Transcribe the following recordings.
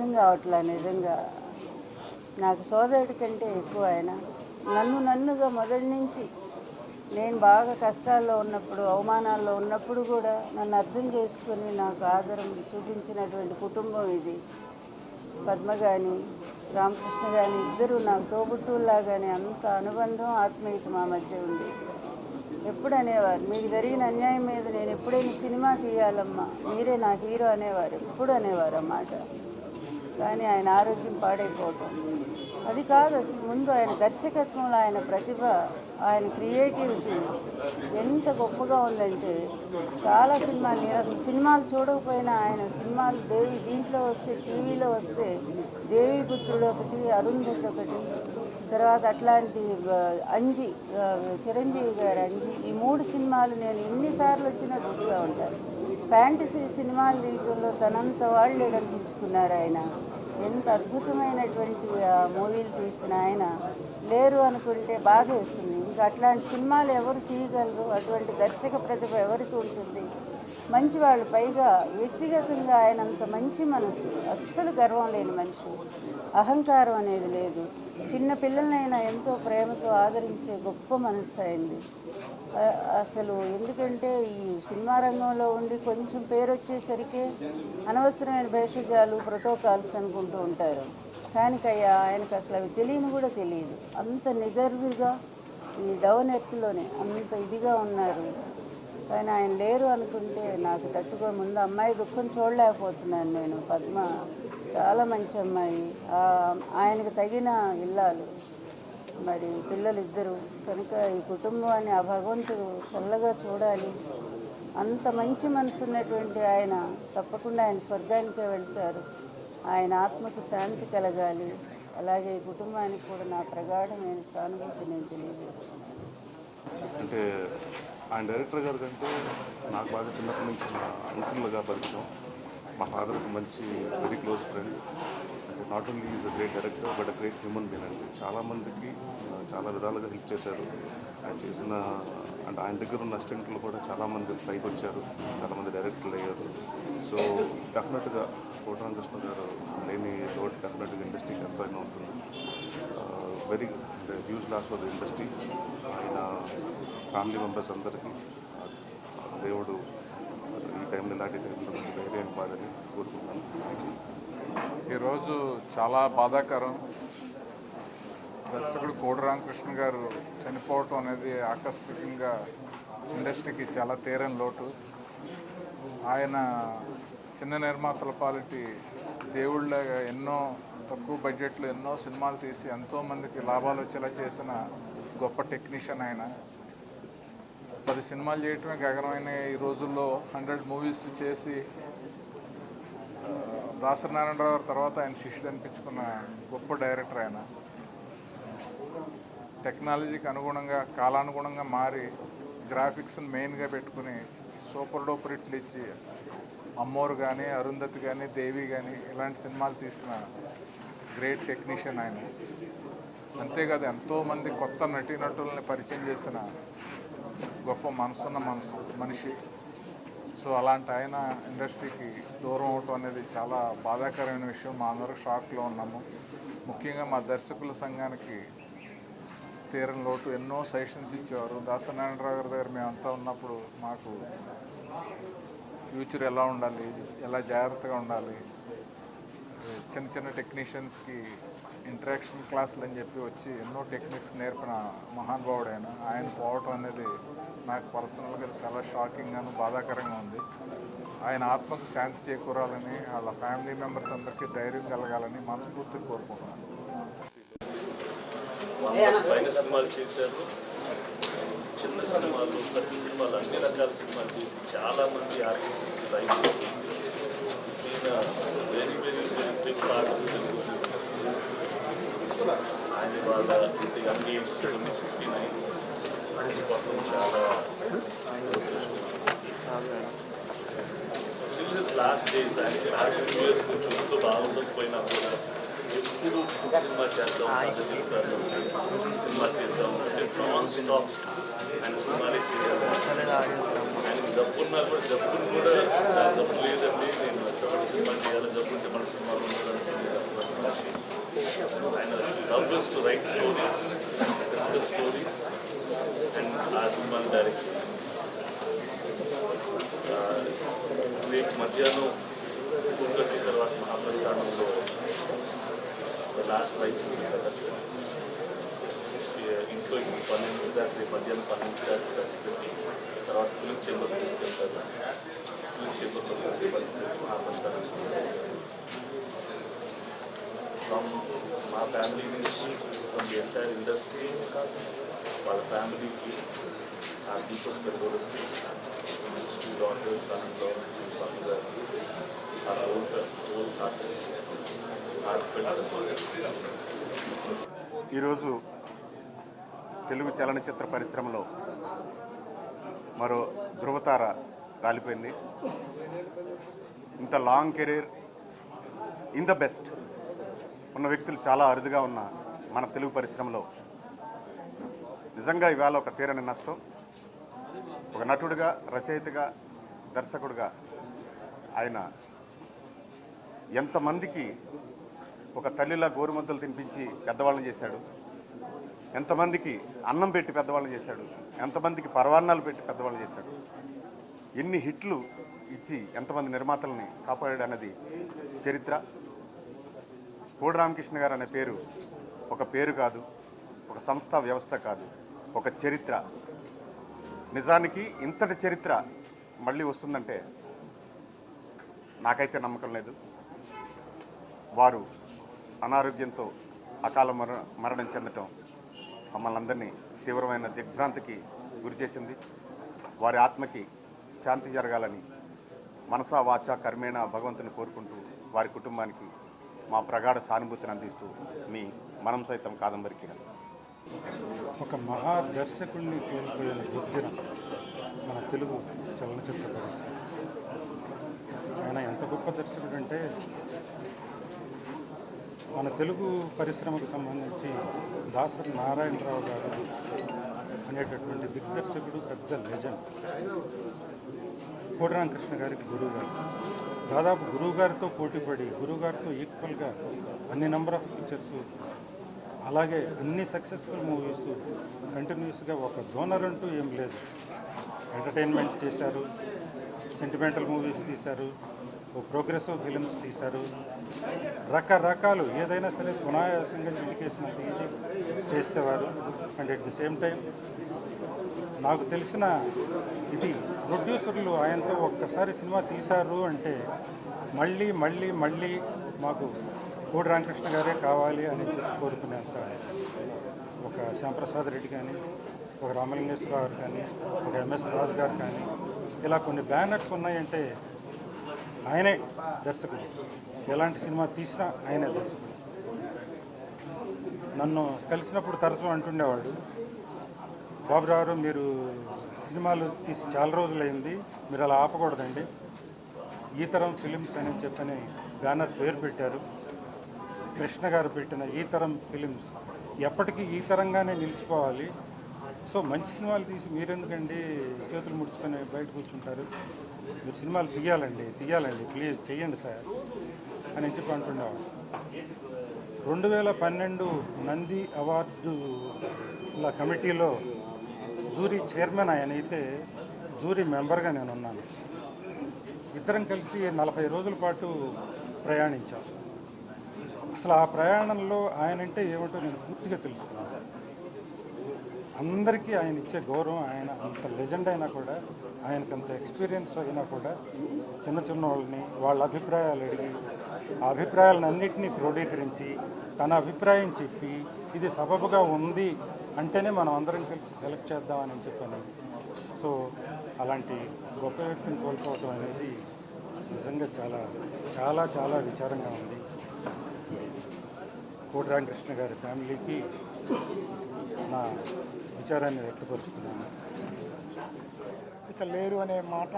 అర్థం కావట్లే నిజంగా. నాకు సోదరుడి కంటే ఎక్కువ ఆయన. నన్ను నన్నుగా మొదటి నుంచి నేను బాగా కష్టాల్లో ఉన్నప్పుడు అవమానాల్లో ఉన్నప్పుడు కూడా నన్ను అర్థం చేసుకుని నాకు ఆదరం చూపించినటువంటి కుటుంబం ఇది. పద్మ కానీ రామకృష్ణ కానీ ఇద్దరు నాకు తోబుట్టువులాగానే అంత అనుబంధం ఆత్మీయత మా మధ్య ఉంది. ఎప్పుడు అనేవారు మీకు జరిగిన అన్యాయం మీద నేను ఎప్పుడైనా సినిమా తీయాలమ్మా మీరే నా హీరో అనేవారు? ఎప్పుడు అనేవారు అన్నమాట కానీ ఆయన ఆరోగ్యం పాడైపోవటం అది కాదు అసలు ముందు ఆయన దర్శకత్వంలో ఆయన ప్రతిభ ఆయన క్రియేటివిటీ ఎంత గొప్పగా ఉందంటే చాలా సినిమాలు నేను అసలు సినిమాలు చూడకపోయినా ఆయన సినిమాలు దేవి దీంట్లో వస్తే టీవీలో వస్తే దేవిపుత్రుడు ఒకటి అరుంధతి ఒకటి తర్వాత అట్లాంటి అంజి చిరంజీవి గారు అంజి ఈ మూడు సినిమాలు నేను ఎన్నిసార్లు వచ్చినా చూస్తూ ఉంటాను. ఫ్యాంటసీ సినిమాలు తీయటంలో తనంత వాళ్ళు అనిపించుకున్నారు ఆయన. ఎంత అద్భుతమైనటువంటి ఆ, మూవీలు తీసిన ఆయన. లేరు అనుకుంటే బాధ వేస్తుంది ఇంకా అట్లాంటి సినిమాలు ఎవరు తీయగలరు? అటువంటి దర్శక ప్రతిభ ఎవరికి ఉంటుంది? మంచి వాళ్ళు పైగా వ్యక్తిగతంగా ఆయన అంత మంచి మనసు. అస్సలు గర్వం లేని మనిషి. అహంకారం అనేది లేదు. చిన్న పిల్లలనైనా ఎంతో ప్రేమతో ఆదరించే గొప్ప మనసు అయింది అసలు ఎందుకంటే ఈ సినిమా రంగంలో ఉండి కొంచెం పేరు వచ్చేసరికి అనవసరమైన భేషజాలు ప్రోటోకాల్స్ అనుకుంటూ ఉంటారు. కానికయ్యా ఆయనకు అసలు అవి తెలియని కూడా తెలియదు. అంత నిగర్విగా ఈ డౌన్ ఎత్తులోనే అంత ఇదిగా ఉన్నారు. కానీ ఆయన లేరు అనుకుంటే నాకు తట్టుకో ముందు అమ్మాయి దుఃఖం చూడలేకపోతున్నాను నేను. పద్మ చాలా మంచి అమ్మాయి. ఆయనకు తగిన ఇల్లాలు. మరి పిల్లలు ఇద్దరు కనుక ఈ కుటుంబాన్ని ఆ భగవంతుడు చల్లగా చూడాలి. అంత మంచి మనసు ఉన్నటువంటి ఆయన తప్పకుండా ఆయన స్వర్గానికే వెళ్తారు. ఆయన ఆత్మకు శాంతి కలగాలి. అలాగే ఈ కుటుంబానికి కూడా నా ప్రగాఢమైన సానుభూతి నేను తెలియజేస్తున్నాను అంటే ఆయన డైరెక్టర్ గారు కంటే నాకు బాగా చిన్నప్పటి నుంచి మా అంకుల్గా పరిచయం. మా ఫాదర్కి మంచి very close friend. Not only is a great director but a great human being అండి చాలామందికి చాలా విధాలుగా హెల్ప్ చేశారు. ఆయన చేసిన అంటే ఆయన దగ్గర ఉన్న అసిస్టెంట్లు కూడా చాలామంది పైకి వచ్చారు. చాలామంది డైరెక్టర్లు అయ్యారు. సో డెఫినెట్గా కోటరామకృష్ణ గారు లేని లోటు డెఫినెట్గా ఇండస్ట్రీకి ఎంతైనా ఉంటుంది. Very huge loss for the industry ఆయన ఫ్యామిలీ మెంబర్స్ అందరికీ దేవుడు ఈ టైంలో ఇలాంటి టైంలో మంచి ధైర్యం ఇవ్వాలని కోరుకుంటాను థ్యాంక్ యూ ఈరోజు చాలా బాధాకరం. దర్శకుడు కోడి రామకృష్ణ గారు చనిపోవటం అనేది ఆకస్మికంగా ఇండస్ట్రీకి చాలా తీరని లోటు. ఆయన చిన్న నిర్మాతల పాలిటి దేవుళ్ళగా ఎన్నో తక్కువ బడ్జెట్లో ఎన్నో సినిమాలు తీసి ఎంతోమందికి లాభాలు వచ్చేలా చేసిన గొప్ప టెక్నీషియన్ ఆయన. పది సినిమాలు చేయటమే గగనమైన ఈ రోజుల్లో హండ్రెడ్ మూవీస్ చేసి దాసరి నారాయణరావు తర్వాత ఆయన శిష్యుడు అనిపించుకున్న గొప్ప డైరెక్టర్ ఆయన. టెక్నాలజీకి అనుగుణంగా కాలానుగుణంగా మారి గ్రాఫిక్స్ని మెయిన్గా పెట్టుకుని సూపర్ డూపర్ ఇట్లు ఇచ్చి అమ్మోరు కానీ అరుంధతి కానీ దేవి కానీ ఇలాంటి సినిమాలు తీసిన గ్రేట్ టెక్నీషియన్ ఆయన. అంతేకాదు ఎంతోమంది కొత్త నటీనటుల్ని పరిచయం చేసిన గొప్ప మనసున్న మనసు మనిషి. సో అలాంటి ఆయన ఇండస్ట్రీకి దూరం అవటం అనేది చాలా బాధాకరమైన విషయం. మా అందరూ షాక్లో ఉన్నాము. ముఖ్యంగా మా దర్శకుల సంఘానికి తీరం లోటు. ఎన్నో సజెషన్స్ ఇచ్చేవారు. దాసనారాయణరావు గారి దగ్గర మేమంతా ఉన్నప్పుడు మాకు ఫ్యూచర్ ఎలా ఉండాలి? ఎలా జాగ్రత్తగా ఉండాలి? చిన్న చిన్న టెక్నీషియన్స్కి ఇంటరాక్షన్ క్లాసులు అని చెప్పి వచ్చి ఎన్నో టెక్నిక్స్ నేర్పిన మహానుభావుడైన ఆయన పోవటం అనేది నాకు పర్సనల్గా చాలా షాకింగ్గాను బాధాకరంగా ఉంది. ఆయన ఆత్మకు శాంతి చేకూరాలని వాళ్ళ ఫ్యామిలీ మెంబర్స్ అందరికీ ధైర్యం కలగాలని మనస్ఫూర్తి కోరుకుంటున్నాను. పైన సినిమాలు చేశారు. చిన్న సినిమాలు ప్రతి సినిమాలు అన్ని రకాల సినిమాలు చేసి చాలామంది ఆర్టిస్ట్ రైతు very very very big part ఆయన వాళ్ళ యంగ్ సిక్స్టీ నైన్ కోసం లాస్ట్ డేస్ ఆయనకి లాస్ట్ టూ ఇయర్స్ బాగుండకపోయినా కూడా ఎప్పుడు సినిమా చేద్దాం సినిమా చేద్దాం అంటే నాన్ స్టాప్ ఆయన సినిమాలే చేయాలి ఆయనకి కూడా జబ్బుని కూడా జబ్బు లేదండి నేను సినిమా చేయాలి జబ్బు మన సినిమాలో ఆయన love to write stories the stories and ask one direct రేపు మధ్యాహ్నం ఒకటి తర్వాత మహాప్రస్థానంలో లాస్ట్ రైట్స్ ఉంది కదా ఇంట్లో ఇంక పన్నెండు దాకా రేపు మధ్యాహ్నం పన్నెండు దాకా పెట్టి తర్వాత ఫిలిం చెంబర్ తీసుకెళ్తారు. ఫిలిం చెంబర్లో తీసుకెళ్ళి మహాప్రస్థానానికి తీసుకెళ్తారు. ఫ్రమ్ మా ఫ్యామిలీ నుంచి ఫ్రమ్ ది ఎంటైర్ ఇండస్ట్రీ వాళ్ళ ఫ్యామిలీకి ఆ deepest condolences two daughters son sons ఆ హోల్ హోల్ హార్ట్ ఈరోజు తెలుగు చలనచిత్ర పరిశ్రమలో మరో ధృవతార రాలిపోయింది. ఇంత long career in the best ఉన్న వ్యక్తులు చాలా అరుదుగా ఉన్న మన తెలుగు పరిశ్రమలో. నిజంగా ఇవాళ ఒక తీరని నష్టం. ఒక నటుడిగా రచయితగా దర్శకుడిగా ఆయన ఎంతమందికి ఒక తల్లిలా గోరుముద్దలు తినిపించి పెద్దవాళ్ళని చేశాడు. ఎంతమందికి అన్నం పెట్టి పెద్దవాళ్ళని చేశాడు. ఎంతమందికి పరవాన్నాలు పెట్టి పెద్దవాళ్ళని చేశాడు. ఎన్ని హిట్లు ఇచ్చి ఎంతమంది నిర్మాతల్ని కాపాడాడు అన్నది చరిత్ర. కోడి రామకృష్ణ గారు అనే పేరు ఒక పేరు కాదు ఒక సంస్థ వ్యవస్థ కాదు ఒక చరిత్ర. నిజానికి ఇంతటి చరిత్ర మళ్ళీ వస్తుందంటే నాకైతే నమ్మకం లేదు. వారు అనారోగ్యంతో అకాల మర మరణం చెందటం మమ్మల్ని అందరినీ తీవ్రమైన దిగ్భ్రాంతికి గురి చేసింది. వారి ఆత్మకి శాంతి జరగాలని మనసా వాచ కర్మేణ భగవంతుని కోరుకుంటూ వారి కుటుంబానికి మా ప్రగాఢ సానుభూతిని అందిస్తూ మీ మనం సైతం కాదంబరికి ఒక మహా దర్శకుడిని కోల్పోయిన దుర్దినం మన తెలుగు చలనచిత్ర పరిశ్రమ. ఆయన ఎంత గొప్ప దర్శకుడు అంటే మన తెలుగు పరిశ్రమకు సంబంధించి దాసరి నారాయణరావు గారు అనేటటువంటి దిగ్దర్శకుడు పెద్ద లెజెండ్. కోటరామకృష్ణ గారికి గురువు గారు దాదాపు గురువు గారితో పోటీపడి గురువు గారితో ఈక్వల్గా అన్ని నెంబర్ ఆఫ్ పిక్చర్స్ అలాగే అన్ని సక్సెస్ఫుల్ మూవీస్ కంటిన్యూస్గా ఒక జోనర్ అంటూ ఏం లేదు. ఎంటర్టైన్మెంట్ చేశారు సెంటిమెంటల్ మూవీస్ తీశారు ఓ ప్రోగ్రెసివ్ ఫిలిమ్స్ తీశారు. రకరకాలు ఏదైనా సరే సునాయాసంగా చిటికేసినంత ఈజీ చేసేవారు. And at the same time నాకు తెలిసిన ఇది ప్రొడ్యూసర్లు ఆయనతో ఒక్కసారి సినిమా తీశారు అంటే మళ్ళీ మళ్ళీ మళ్ళీ మాకు కోడి రామకృష్ణ గారే కావాలి అని చెప్పి కోరుకునేంత ఒక శ్యాంప్రసాద్ రెడ్డి కానీ ఒక రామలింగేశ్వర గారు కానీ ఒక ఎంఎస్ రాజు గారు కానీ ఇలా కొన్ని బ్యానర్స్ ఉన్నాయంటే ఆయనే దర్శకుడు. ఎలాంటి సినిమా తీసినా ఆయనే దర్శకుడు. నన్ను కలిసినప్పుడు తరచూ అంటుండేవాడు బాబురావు గారు మీరు సినిమాలు తీసి చాలా రోజులైంది. మీరు అలా ఆపకూడదండి. ఈ తరం ఫిలిమ్స్ అని చెప్పని బ్యానర్ పేరు పెట్టారు. కృష్ణ గారు పెట్టిన ఈ తరం ఫిలిమ్స్ ఎప్పటికీ ఈ తరంగానే నిలిచిపోవాలి. సో మంచి సినిమాలు తీసి మీరెందుకండి చేతులు ముడుచుకొని బయట కూర్చుంటారు? మీరు సినిమాలు తీయాలండి తీయాలండి ప్లీజ్ చెయ్యండి సార్ అని చెప్పి అంటుండేవాడు రెండు వేల పన్నెండు నంది అవార్డుల కమిటీలో జూరీ చైర్మన్ ఆయన అయితే జూరీ మెంబర్గా నేను ఉన్నాను ఇద్దరం కలిసి నలభై రోజుల పాటు ప్రయాణించాం. అసలు ఆ ప్రయాణంలో ఆయన అంటే ఏమిటో నేను పూర్తిగా తెలుసుకున్నాను. అందరికీ ఆయన ఇచ్చే గౌరవం ఆయన అంత లెజెండ్ అయినా కూడా ఆయనకు అంత ఎక్స్పీరియన్స్ అయినా కూడా చిన్న చిన్న వాళ్ళని వాళ్ళ అభిప్రాయాలు అడిగి ఆ అభిప్రాయాలను అన్నింటినీ క్రోడీకరించి తన అభిప్రాయం చెప్పి ఇది సబబుగా ఉంది అంటేనే మనం అందరం కలిసి సెలెక్ట్ చేద్దామని చెప్పాను. సో అలాంటి గొప్ప వ్యక్తిని కోల్పోవటం అనేది నిజంగా చాలా చాలా చాలా విచారంగా ఉంది. కోటిరామకృష్ణ గారి ఫ్యామిలీకి నా విచారాన్ని వ్యక్తపరుస్తున్నాను. ఇక లేరు అనే మాట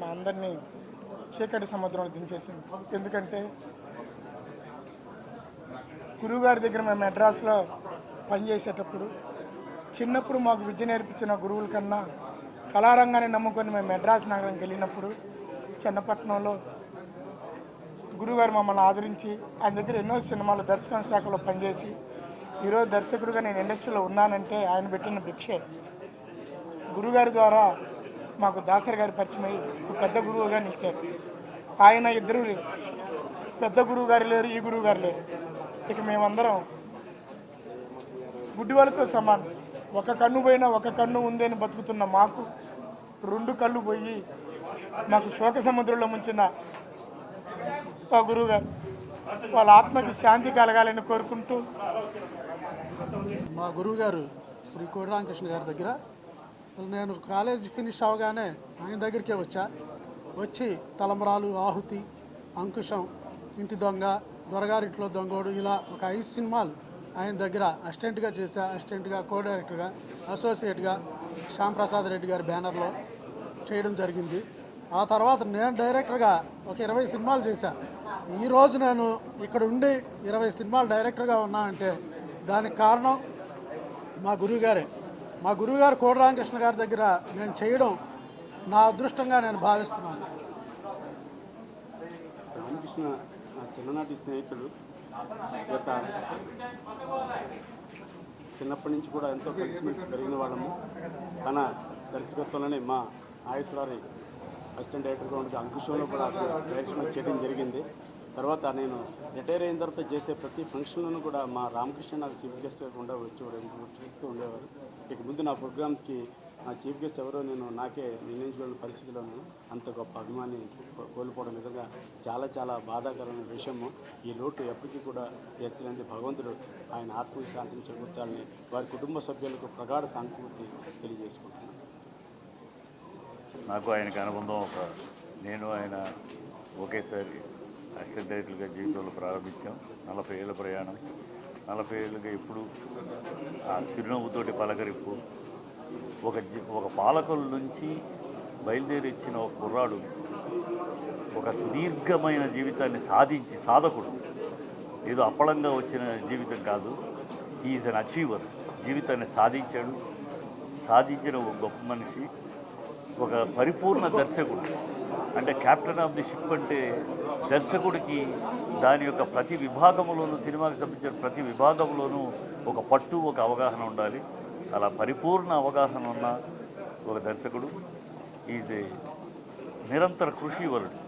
మా అందరినీ చీకటి సముద్రంలో దించేసింది. ఎందుకంటే గురువుగారి దగ్గర మేము మెడ్రాస్లో పనిచేసేటప్పుడు చిన్నప్పుడు మాకు విద్య నేర్పించిన గురువుల కన్నా కళారంగాన్ని నమ్ముకొని మేము మెడ్రాస్ నగరంకి వెళ్ళినప్పుడు చెన్నపట్నంలో గురువుగారు మమ్మల్ని ఆదరించి ఆయన దగ్గర ఎన్నో సినిమాలు దర్శకం శాఖలో పనిచేసి ఈరోజు దర్శకుడిగా నేను ఇండస్ట్రీలో ఉన్నానంటే ఆయన పెట్టిన భిక్షే. గురుగారి ద్వారా మాకు దాసరి గారి పరిచయం పెద్ద గురువుగా నిలిచారు. ఆయన ఇద్దరు పెద్ద గురువు గారు లేరు ఈ గురువు గారు లేరు. ఇక మేమందరం గుడ్డివాళ్ళతో సమానం. ఒక కన్ను పోయినా ఒక కన్ను ఉందని బతుకుతున్న మాకు రెండు కళ్ళు పోయి మాకు శోక సముద్రంలో ముంచిన మా గురువుగారు వాళ్ళ ఆత్మకి శాంతి కలగాలని కోరుకుంటూ మా గురువుగారు శ్రీ కోడి రామకృష్ణ గారి దగ్గర. నేను కాలేజీ ఫినిష్ అవగానే ఆయన దగ్గరికే వచ్చా. వచ్చి తలమరాలు ఆహుతి అంకుశం ఇంటి దొంగ దొరగారింట్లో దొంగోడు ఇలా ఒక ఐదు సినిమాలు ఆయన దగ్గర అసిస్టెంట్గా చేశా అసిస్టెంట్గా కో డైరెక్టర్గా అసోసియేట్గా శ్యామ్ ప్రసాద్ రెడ్డి గారి బ్యానర్లో చేయడం జరిగింది. ఆ తర్వాత నేను డైరెక్టర్గా ఒక ఇరవై సినిమాలు చేశాను ఈరోజు నేను ఇక్కడ ఉండి ఇరవై సినిమాలు డైరెక్టర్గా ఉన్నానంటే దానికి కారణం మా గురువుగారే. మా గురువుగారు కోడి రామకృష్ణ గారి దగ్గర నేను చేయడం నా అదృష్టంగా నేను భావిస్తున్నాను. రామకృష్ణ చిన్ననాటి స్నేహితుడు గత చిన్నప్పటి నుంచి కూడా ఎంతో కలిసిమెలిసి పెరిగిన వాళ్ళము. తన దర్శకత్వంలోనే మా ఆయుష్వారి అసిస్టెంట్ డైరెక్టర్గా ఉండే అంకుశంలో కూడా డైరెక్షన్ చేయడం జరిగింది. తర్వాత నేను రిటైర్ అయిన తర్వాత చేసే ప్రతి ఫంక్షన్లోనూ కూడా మా రామకృష్ణ నాకు చీఫ్ గెస్ట్ కూడా వచ్చి చూస్తూ ఉండేవారు. ఇక ముందు నా ప్రోగ్రామ్స్కి నా చీఫ్ గెస్ట్ ఎవరో నేను నాకే నిర్ణయించుకున్న పరిస్థితిలో నేను అంత గొప్ప అభిమాని కో- కోల్పోవడం నిజంగా చాలా చాలా బాధాకరమైన విషయము. ఈ లోటు ఎప్పటికీ కూడా తీర్చలేని భగవంతుడు ఆయన ఆత్మకి శాంతిని చేకూర్చాలని వారి కుటుంబ సభ్యులకు ప్రగాఢ సానుభూతి తెలియజేసుకుంటున్నాను. నాకు ఆయనకి అనుబంధం ఒక నేను ఆయన ఒకేసారి అష్టదైతులుగా జీవితంలో ప్రారంభించాం. నలభై ఏళ్ళ ప్రయాణం. నలభై ఏళ్ళుగా ఇప్పుడు ఆ చిరునవ్వుతోటి పలకరింపు ఒక ఒక పాలకుల నుంచి బయలుదేరి ఇచ్చిన ఒక కుర్రాడు ఒక సుదీర్ఘమైన జీవితాన్ని సాధించి సాధకుడు. ఏదో అప్పళంగా వచ్చిన జీవితం కాదు. ఈజ్ అన్ అచీవర్ జీవితాన్ని సాధించాడు. సాధించిన ఒక గొప్ప మనిషి ఒక పరిపూర్ణ దర్శకుడు. అంటే కెప్టెన్ ఆఫ్ ది షిప్ అంటే దర్శకుడికి దాని యొక్క ప్రతి విభాగంలోనూ సినిమాకి సంబంధించిన ప్రతి విభాగంలోనూ ఒక పట్టు ఒక అవగాహన ఉండాలి. అలా పరిపూర్ణ అవగాహన ఉన్న ఒక దర్శకుడు. ఈజ్ ఏ నిరంతర కృషి వరుడు.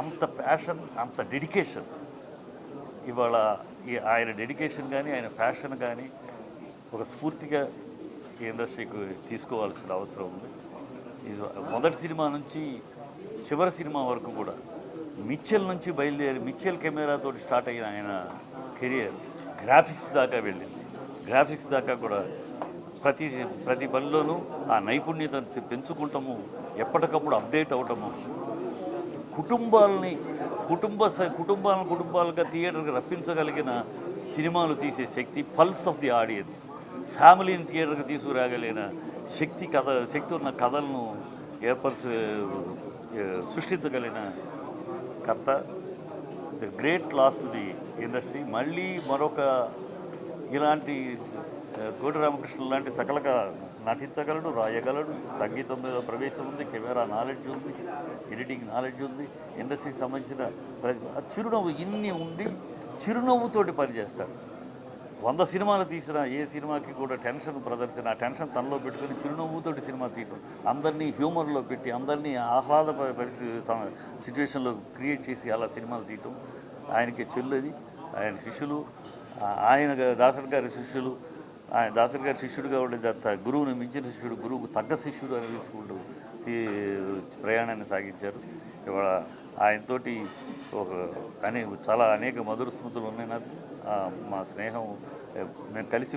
అంత ప్యాషన్ అంత డెడికేషన్ ఇవాళ ఈ ఆయన డెడికేషన్ కానీ ఆయన ప్యాషన్ కానీ ఒక స్ఫూర్తిగా ఈ ఇండస్ట్రీకి తీసుకోవాల్సిన అవసరం ఉంది. ఇది మొదటి సినిమా నుంచి చివరి సినిమా వరకు కూడా మిచ్చెల్ నుంచి బయలుదేరి మిచ్చెల్ కెమెరాతో స్టార్ట్ అయిన ఆయన కెరియర్ గ్రాఫిక్స్ దాకా వెళ్ళింది. గ్రాఫిక్స్ దాకా కూడా ప్రతి ప్రతి పనిలోనూ ఆ నైపుణ్యతను పెంచుకుంటాము. ఎప్పటికప్పుడు అప్డేట్ అవటము. కుటుంబాలని కుటుంబ కుటుంబాలను కుటుంబాలుగా థియేటర్కి రప్పించగలిగిన సినిమాలు తీసే శక్తి పల్స్ ఆఫ్ ది ఆడియన్స్. ఫ్యామిలీని థియేటర్కి తీసుకురాగలిగిన శక్తి కథ శక్తి ఉన్న కథలను ఏర్పరచు సృష్టించగలిగిన కర్త. It's great loss to the industry. మళ్ళీ మరొక ఇలాంటి కోటి రామకృష్ణ లాంటి సకలక నటించగలడు రాయగలడు. సంగీతం మీద ప్రవేశం ఉంది కెమెరా నాలెడ్జ్ ఉంది ఎడిటింగ్ నాలెడ్జ్ ఉంది ఇండస్ట్రీకి సంబంధించిన చిరునవ్వు ఇన్ని ఉండి చిరునవ్వుతోటి పనిచేస్తాడు వంద సినిమాలు తీసిన ఏ సినిమాకి కూడా టెన్షన్ ప్రదర్శన ఆ టెన్షన్ తనలో పెట్టుకుని చిరునవ్వుతోటి సినిమా తీయటం అందరినీ హ్యూమర్లో పెట్టి అందరినీ ఆహ్లాద పరిస్థితి సిచ్యువేషన్లో క్రియేట్ చేసి అలా సినిమాలు తీయటం. ఆయనకి చెల్లెది ఆయన శిష్యులు ఆయన గా- దాసరి గారి శిష్యులు ఆయన దాసరి గారి శిష్యుడుగా ఉండే దత్త గురువుని మించిన శిష్యుడు గురువుకు తగ్గ శిష్యుడు అనిపించుకుంటూ ప్రయాణాన్ని సాగించారు. ఇవాళ ఆయనతోటి ఒక అనే చాలా అనేక మధుర స్మృతులు ఉన్నాయి నాకు. మా స్నేహం నేను కలిసి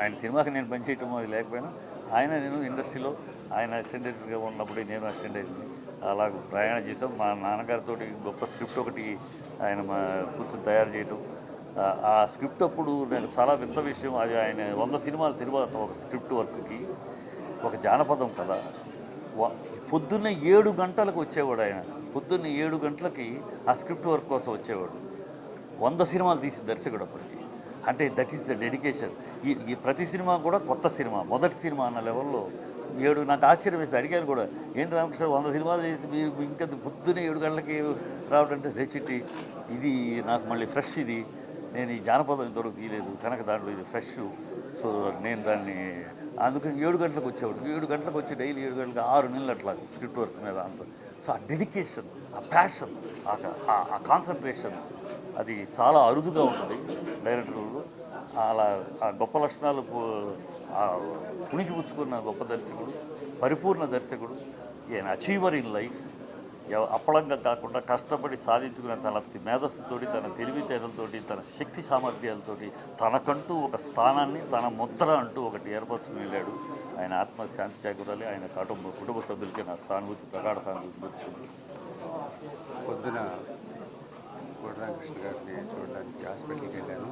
ఆయన సినిమాకి నేను పనిచేయటం అది లేకపోయినా ఆయన నేను ఇండస్ట్రీలో ఆయన అసిస్టెంట్ డైరెక్టర్గా ఉన్నప్పుడే నేను అసిస్టెంట్ డైరెక్టర్ అలా ప్రయాణం చేసాం మా నాన్నగారితో గొప్ప స్క్రిప్ట్ ఒకటి ఆయన మా కూర్చొని తయారు చేయటం. ఆ- స్క్రిప్ట్ అప్పుడు నాకు చాలా వింత విషయం. అది ఆయన వంద సినిమాల తర్వాత ఒక స్క్రిప్ట్ వర్క్కి ఒక జానపదం కథ పొద్దున్న ఏడు గంటలకు వచ్చేవాడు ఆయన. పొద్దున్న ఏడు గంటలకి ఆ స్క్రిప్ట్ వర్క్ కోసం వచ్చేవాడు. వంద సినిమాలు తీసి దర్శకుడు అప్పటికి. అంటే దట్ ఈస్ ద డెడికేషన్. ఈ ఈ ప్రతి సినిమా కూడా కొత్త సినిమా మొదటి సినిమా అన్న లెవెల్లో ఏడు నాకు ఆశ్చర్యం వేస్తుంది అడిగాను కూడా ఏంటి రామకృష్ణ వంద సినిమాలు చేసి మీరు ఇంకా పొద్దున్నే ఏడు గంటలకి రావడం అంటే రేచిట్టి ఇది నాకు మళ్ళీ ఫ్రెష్ ఇది. నేను ఈ జానపదం ఇంతవరకు తీయలేదు. కనుక దాంట్లో ఇది ఫ్రెష్ సో నేను దాన్ని అందుకని ఏడు గంటలకు వచ్చేవాడు ఏడు గంటలకు వచ్చి డైలీ ఏడు గంటలకు ఆరు నెలలు అట్లా స్క్రిప్ట్ వర్క్ మీద అంత. సో ఆ డెడికేషన్ ఆ ప్యాషన్ ఆ కాన్సన్ట్రేషన్ అది చాలా అరుదుగా ఉంటుంది డైరెక్టర్లు అలా ఆ గొప్ప లక్షణాలు పు- పుణికి పుచ్చుకున్న గొప్ప దర్శకుడు పరిపూర్ణ దర్శకుడు ఈయన అచీవర్ ఇన్ లైఫ్ అప్పళంగా కాకుండా కష్టపడి సాధించుకున్న తన మేధస్సుతోటి తన తెలివితేటలతోటి తన శక్తి సామర్థ్యాలతోటి తనకంటూ ఒక స్థానాన్ని తన ముద్ర అంటూ ఒకటి ఏర్పరచుకుని వెళ్ళాడు. ఆయన ఆత్మ శాంతి చేకూరాలి. ఆయన కుటుంబ కుటుంబ సభ్యులకి నా సానుభూతి ప్రగాఢ సానుభూతి తెచ్చుకుంది పొద్దున కోటరామకృష్ణ గారిని చూడడానికి హాస్పిటల్కి వెళ్ళాను.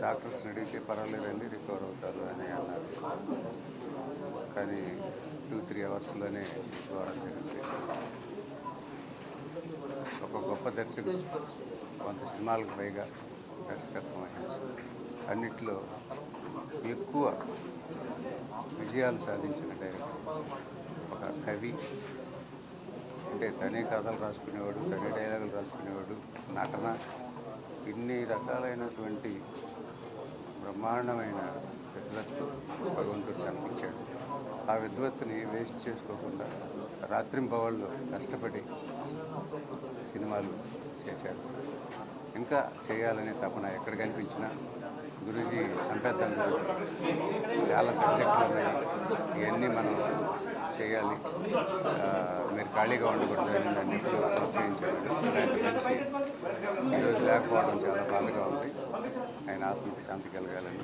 డాక్టర్స్ని అడిగితే పర్వాలేదండి రికవర్ అవుతారు అని అన్నారు. కానీ టూ త్రీ అవర్స్లోనే ద్వారా జరిగింది. ఒక గొప్ప దర్శకుడు కొంత సినిమాలకు పైగా దర్శకత్వం వహించి అన్నిట్లో ఎక్కువ విజయాలు సాధించిన డైరెక్టర్ ఒక కవి. అంటే తనే కథలు రాసుకునేవాడు తనే డైలాగులు రాసుకునేవాడు నటన ఇన్ని రకాలైనటువంటి బ్రహ్మాండమైన విద్వత్తు భగవంతుడు కనిపించాడు ఆ విద్వత్తుని వేస్ట్ చేసుకోకుండా రాత్రింపవాళ్ళు కష్టపడి సినిమాలు చేశారు. ఇంకా చేయాలనే తపన ఎక్కడ కనిపించినా గురూజీ సంపేద్దాం చాలా సబ్జెక్టులు ఉన్నాయి. ఇవన్నీ మనం చేయాలి. మీరు ఖాళీగా ఉండకూడదు అని నన్ను ఎప్పుడు ప్రోత్సహించాడు అలాంటి మనిషి ఈరోజు లేకపోవడం చాలా బాధగా ఉంది. ఆయన ఆత్మకి శాంతి కలగాలని.